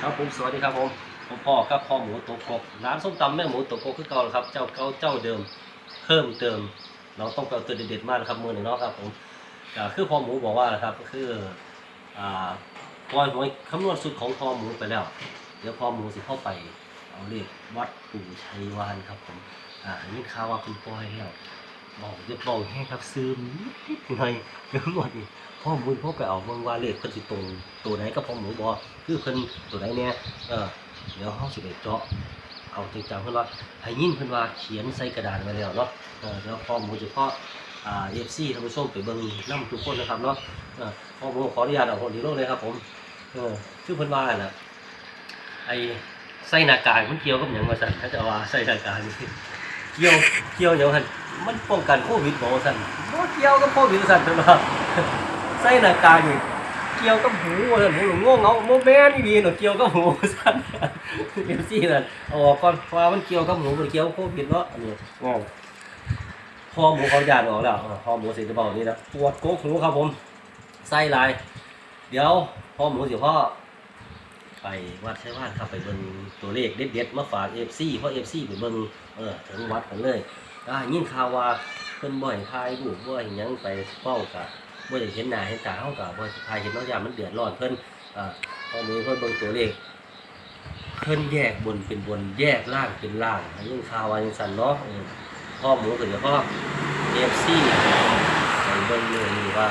ครับผมสวัสดีครับผมผมพ่อครับพ่อหมูตัวกบร้านส้มตำแม่หมูตัวกบคือเก่าแล้วครับ เจ้าเก่าเจ้าเดิมเพิ่มเติม เราต้องไปเอาตัวเด็ดๆมากนะครับมือหนึ่งเนาะครับผมก็คือพ่อหมูบอกว่านะครับก็คืออ่าปล่อยหวยคำนวณสุดของพ่อหมูไปแล้ว เดี๋ยวพ่อหมูสิเข้าไปเอาเลขวัดปู่ชัยวานครับผมอ่านี่ข่าวว่าคุณปล่อยแล้ว บอกเรียบอยให้ครับซื้อนิดหน่อยเดี๋ยวหมดนี่พ่อหมูพ่อไปเอาเบิ่งว่าเลขเพิ่นสิตรงตัวไหนกับพ่อหมูบอคือเพิ่นตัวไหนเนี่ยเออเดี๋ยวเฮาสิไปเจาะเอาจริงจังเพิ่นว่าให้ยินเพิ่นว่าเขียนใส่กระดาษไว้แล้วเนาะเออเดี๋ยวพ่อหมูจะเพาะอ่า FC ท่านผู้ชมไปเบิ่งนํทุกคนนะครับเนาะเออพ่อหมูขออนุญาตเอาคนนี้ลงเลยครับผมเออคือเพิ่นว่าน่ะไอใส่หน้ากากมันเกี่ยวกับหยังมาสั่นถ้าจะว่าใส่หน้ากากนี่เกี่ยวเกี่ยวอย่างนั้น มันป้องกันโควิดบ่ว่าสั่นบ่เกี่ยวกับโควิดสั่นเพิ่นว่าใส่หน้ากากนี่เกี่ยวกับหูว่าสั่นหูง่วงเหงาโมแม่นอีดีเนาะเกี่ยวกับหูว่าสั่นเดี๋ยวสินั่นเอาออกก่อนเพราะว่ามันเกี่ยวกับหูมันเกี่ยวกับโควิดเนาะอันนี้งงพอหมูเขาญาติออกแล้วเออพอหมูสิจะบอกนี่นะปวดโกกหูครับผมไส้ลาย เดี๋ยวพอหมูสิพ่อไปวัดใช้ว่านครับไปเบิ่งตัวเลขเด็ดๆมาฝากเอฟซีเพราะเอฟซีไปเบิ่งเออถึงวัดกันเลย อ่ายิ่งข่าวว่าเพิ่นบ่ให้ทายรูปบ่ให้หยังไปเฝ้ากะบ่ได้เห็นหน้าเห็นตาเฮากะบ่สิทายเห็นน้องยามมันเดือดร้อนเพิ่นอ่าตอนนี้เพิ่นเบิ่งตัวเลขเพิ่นแยกบนเป็นบนแยกล่างเป็นล่างยิ่งข่าวว่าจังซั่นเนาะพ่อหมูก็เดี๋ยวพ่อ FC ไปเบิ่งเลยนี่ว่า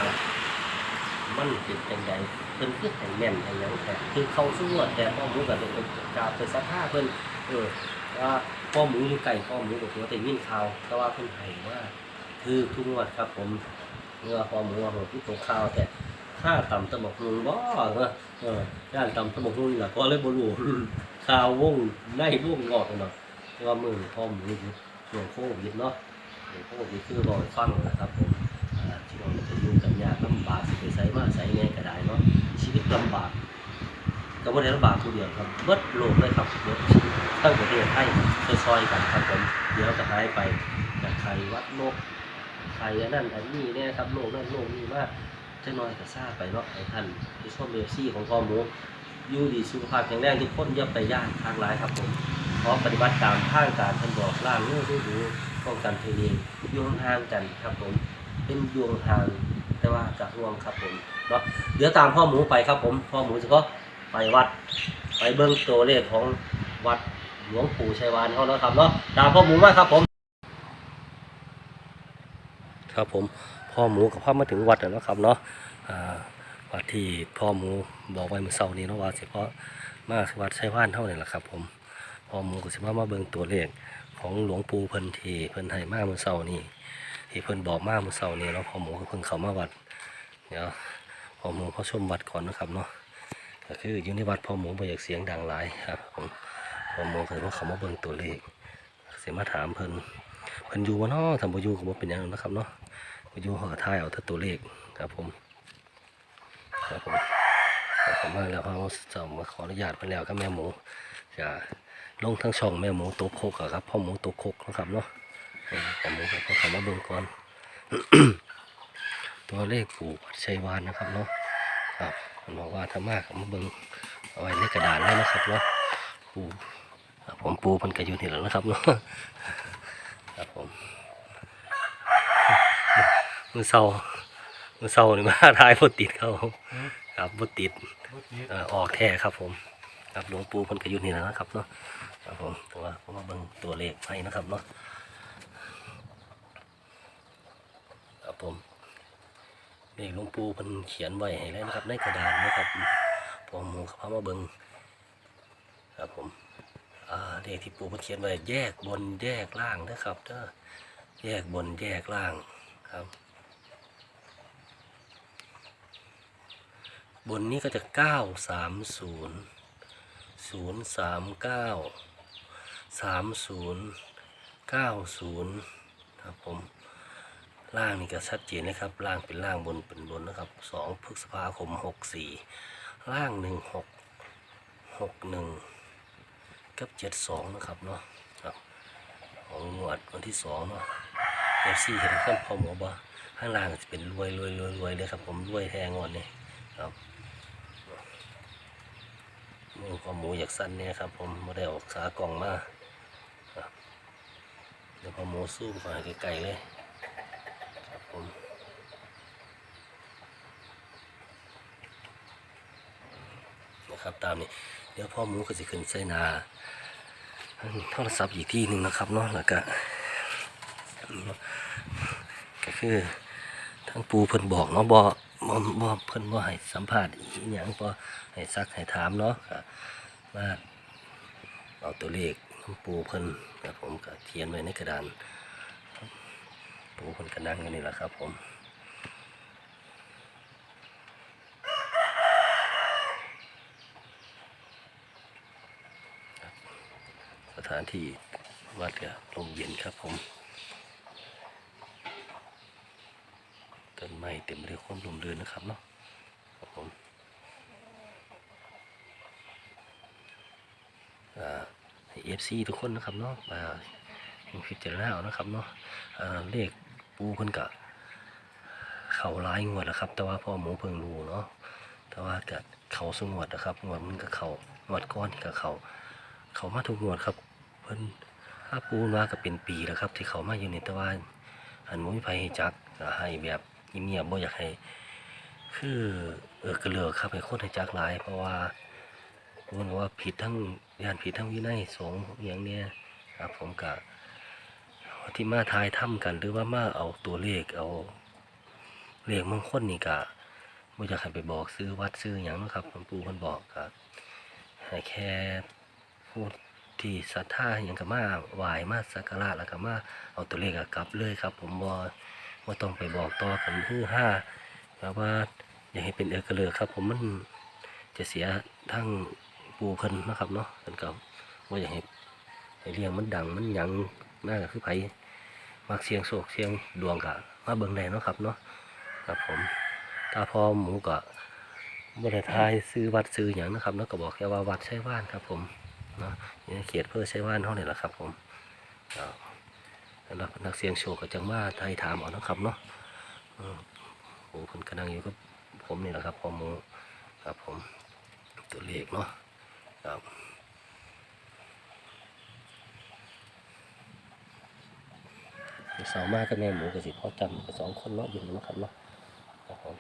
มันเป็นจังไดเพิ่นคือให้แม่นให้หยังแต่คือเข้าสู้แต่พ่อหมูก็ได้ไปกราบไปสัทธาเพิ่นเออ ว่าพ่อหมูอยู่ไกลพ่อหมูก็ถือว่าได้ยินข่าวแต่ว่าเพิ่นให้ว่าคือทุกงวดครับผมเมื่อพ่อหมูว่าผมที่ตกข่าวแต่ค่าต่ำตะบกนุงบ่เออเออย่านต่ำตะบกนุงล่ะก็เลยบ่รู้ข่าววงในวงงอกเนาะว่ามือนี้อหมูอยู่ช่วงโควิดเนาะช่วงโควิดคือบ่ให้ฟังนะครับผมที่เราจะอยู่กันยากลำบากสิไปใส่มาใส่ไงก็ได้เนาะชีวิตลำบาก ก็บ่ได้ลำบากผู้เดียวครับเบิดโลกเลยครับเบิดชีวิตทั้งประเทศไทยซอยๆกันครับผมเดี๋ยวจะหายไปจากใครวัดโลกใครอันนั้นอันนี้เนี่ยครับโลกนั้นโลกนี้มากจะน้อยก็ทราบไปเนาะให้ท่านที่ชอบเบซี่ของพ่อหมูยูดีสุขภาพแข็งแรงทุกคนย่าไปย่านทางร้ายครับผมขอปฏิบัติตามทางการท่านบอกล่างเนื้อดูดูป้องกันตัวเองอยู่ห่างกันครับผมเป็นดวงทางแต่ว่าจะรวมครับผมเนาะเดี๋ยวตามพ่อหมูไปครับผมพ่อหมูจะก็ ไปวัด ไปเบิ้งตัวเลขของวัดหลวงปู่ชัยวานเขาแล้วครับเนาะตามพ่อหมูมาครับผม ครับผมพ่อหมูกับพ่อมาถึงวัดแล้วเนาะครับเนาะอ่าวัดที่พ่อหมูบอกไว้เมื่อเช้านี้เนาะว่าเฉพาะมาวัดชัยวานเท่านี้แหละครับ ผมพ่อหมูก็สิมามาเบิ่งตัวเลขของหลวงปู่เพิ่นที่เพิ่นให้มาเมื่อเช้านี้ที่เพิ่นบอกมาเมื่อเช้านี้เนาะพ่อหมูก็เพิ่งเข้ามาวัดเดี๋ยวพ่อหมูเขาชมวัดก่อนนะครับเนาะ ก็คืออยู่ในวัดพ่อหมูบ่อยากเสียงดังหลายครับผมพ่อหมูเคยว่าเขามาเบิ่งตัวเลขเสียมาถามเพิ่นเพิ่นอยู่บ่เนาะทำบ่อยู่ก็บ่เป็นยังนะครับเนาะบ่อยู่เขาก็ทายเอาแต่ตัวเลขครับผมครับผมครับผมมาแล้วเขาจะมาขออนุญาตเพิ่นแล้วกับแม่หมูจะลงทั้งช่องแม่หมูตกโคกครับพ่อหมูตกโคกนะครับเนาะผมครับเขาเขามาเบิ่งก่อนตัวเลขปู่วัดชัยวานนะครับเนาะครับ มบอกว่าถ้ามากมาเบิ่งเอาไว้ในกระดาษแล้วนะครับเนาะปู่ครับผมปูมันก็อยู่นี่แหล้วนะครับเนาะครับผมมือเศร้ามือเศร้านี่มาทายบติดเขาครับบติดเอ่อออกแท้ครับผม ครับหลวงปู่มันก็อยู่นี่แหล้วนะครับเนาะครับผมแต่ว่าผมมาเบิ่งตัวเลขให้นะครับเนาะครับผม เลขหลวงปู่เพิ่นเขียนไว้ให้แล้วนะครับ ในกระดานนะครับผมหมูเขาพามาเบิ่งครับผมอ่าเลขที่ปู่เพิ่นเขียนไว้แยกบนแยกล่างนะครับเด้อแยกบนแยกล่างครับ บนนี้ก็จะเก้าสามศูนย์ศูนย์สามเก้าสามศูนย์เก้าศูนย์ครับผม ล่างนี่ก็ชัดเจนนะครับ ล่างเป็นล่างบนเป็นบนนะครับสองพฤษภาคมหกสี่ล่างหนึ่งหกหกหนึ่งกับเจ็ดสองนะครับเนาะครับของงวดวันที่สองเนาะเอฟซีเห็นขั้นพอหมอบ่ข้างล่างจะเป็นรวยรวยรวยรวยเลยครับ ผมรวยแทงงวดนี่ครับวงกอหมูอยากสั้นเนี่ยครับ ผมม่ได้ออกขากล่องมาเดี๋ยวพอหมูสู้มาให้ไกลๆเลยครับผม นะครับ ตามนี้เดี๋ยวพ่อหมูก็จะขึ้นใส่นาโทรศัพท์อีกที่หนึ่งนะครับเนาะแล้วก็ก็คือทางปูเพิ่นบอกเนาะบ่บ่บ่เพิ่นบ่ให้สัมภาษณ์อีหยังบ่ให้ซักให้ถามเนาะก็มาเอาตัวเลขของปูเพิ่นกับผมก็เขียนไว้ในกระดานปูเพิ่นก็นั่งอยู่นี่แหละครับผมครับส ถานที่วัดก็ลมเย็นครับผมต้นไม้เต็มไปด้วยความลมเรือนนะครับเนาะครับผมเอฟซีทุกคนนะครับเนาะมาพิจารณาเอานะครับเนาะเลขปูเพิ่นกะเข่าร้ายงวดนะครับ แต่ว่าพ่อหมูเพิ่งรู้เนาะแต่ว่ากัเขาสงวดนะครับงวดมันก็เขางวดก้อนที่ก็เขาเขามาทุกงวดครับ พิ่นถ้าปูนมาก็เป็นปีแล้วครับ ที่เขามาอยู่ในต่ว่าอันมุ้ยไฟให้จักให้แบบเงียบๆบ่อยากให้ คือเออกระเลือกครับให้คนให้จักหลาย เพราะว่ามันว่าผิดทั้งยานผิดทั้งวินัยสงฆ์อย่างเนี้ยครับผมกะที่มาทายถ้ำกันหรือว่ามาเอาตัวเลขเอาเลขมงคลนี่กะบ่อยากให้ไปบอกซื้อวัดซื้ออย่างนะครับหลวงปู่เพิ่นบอกกะให้แค่พูด ที่ศรัทธาอย่างก็มาไหวมาสักการะแล้วก็มาเอาตัวเลขอะกลับเลยครับ ผมบ่บ่ต้องไปบอกต่อกันฮือฮ่าแบบว่าอย่าให้เป็นเอกเลือครับ ผมมันจะเสียทั้งปูเพิ่นนะครับเนาะเพิ่นก็บ่อยากให้ให้เลี้ยงมันดังมันหยังน่าก็คือไผมักเสียงโศกเสียงดวงกะมาเบิ่งได้เนาะครับเนาะครับผมถ้าพอหมูก็บ่ได้ทายซื้อวัดซื้อหยังนะครับเนาะก็บอกแค่ว่าวัดใช้ว่านครับผม นาะอยู่ในเขตเพื่อใช้ว่านเท่านี้แหละครับผมก็สำหรับนักเสียงโชคก็จังมาไทยถามเอานะครับเนาะอืมโอ้คนกำลังอยู่กับผมนี่แหละครับพอมูครับผมตัวเลขเนาะครับสาวมากกับแม่หมูกับสิพ่อจำกับสองคนเนาะอยู่นะครับเนาะครับผม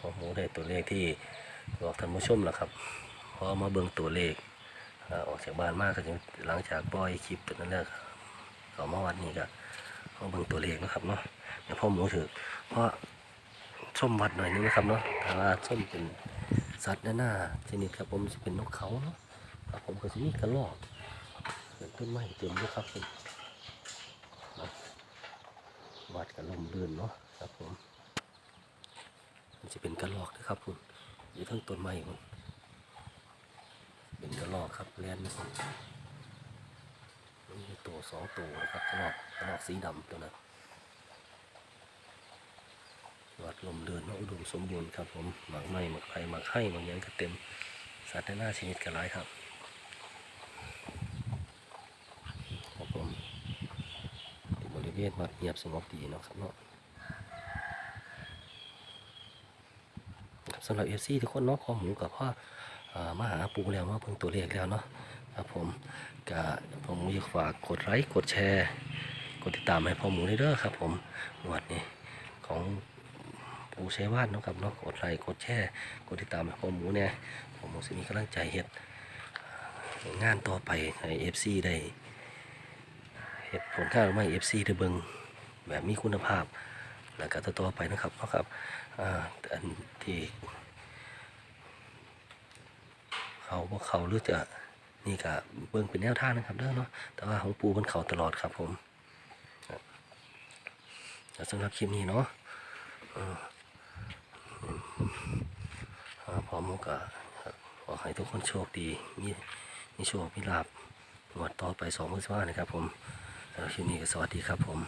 พอหมูได้ตัวเลขที่ บอกท่านผู้ชมแล้วครับพอมาเบิ่งตัวเลขออกจากบ้านมากก็จะหลังจากปล่อยคลิปนั้นแล้วก็เขามาวัดนี้ก็เขาเบิ่งตัวเลขนะครับเนาะเดี๋ยวพ่อหมูถือเพราะส้มวัดหน่อยนึงนะครับเนาะแต่ว่าส้มเป็นสัตว์หน้าชนิดครับผมจะเป็นนกเขาเนาะครับผมก็จะมีกระรอกเป็นต้นไม้เต็มด้วยครับผมวัดกับลมเรือนเนาะครับผมมันจะเป็นกระรอกนะครับคุณ อยู่ทั้งต้นไม้มันเป็นกระรอกครับแลนด์มันมีตัวสองตัวนะครับกระรอกกระรอกสีดำตัวนั้นวัดลมเดินเนอุดมสมบูรณ์ครับผมหมากไม้หมากไผ่หมากไข่หมากยังก็เต็มสัตว์ในหน้าชนิดกันหลายครับครับผมบริเวณวัดเงียบสงบดีนะครับเนาะครับ สำหรับเอฟซีทุกคนเนาะข้อหมูกับพ่ออามาหาปูแล้วมาเพิ่งตัวเลขแล้วเนาะครับผมก็ผมอยากฝากกดไลค์กดแชร์ กดติดตามให้พ่อหมูได้เด้อครับ ผมงวดนี้ของปูใช้วาดเนาะครับเนาะกดไลค์กดแชร์กดติดตามให้พ่อหมูเนี่ยผมจะมีกำลังใจเฮ็ดงานต่อไปให้เอฟซีได้เฮ็ดผลงานออกมาเอฟซีได้เบิ่งแบบมีคุณภาพ แล้วก็ต่อๆไปนะครับเนาะครับอันที่เขาพวกเขาหรือจะนี่ก็เบิ่งเป็นแนวทางนะครับเด้อเนาะแต่ว่าของปูมันเขาตลอดครับผมสำหรับคลิปนี้เนาะพร้อมก็ขอให้ทุกคนโชคดี มีมีโชคมีลาบหวดต่อไปสองมือสว่านะครับผมแล้วคลิปนี้ก็สวัสดีครับผม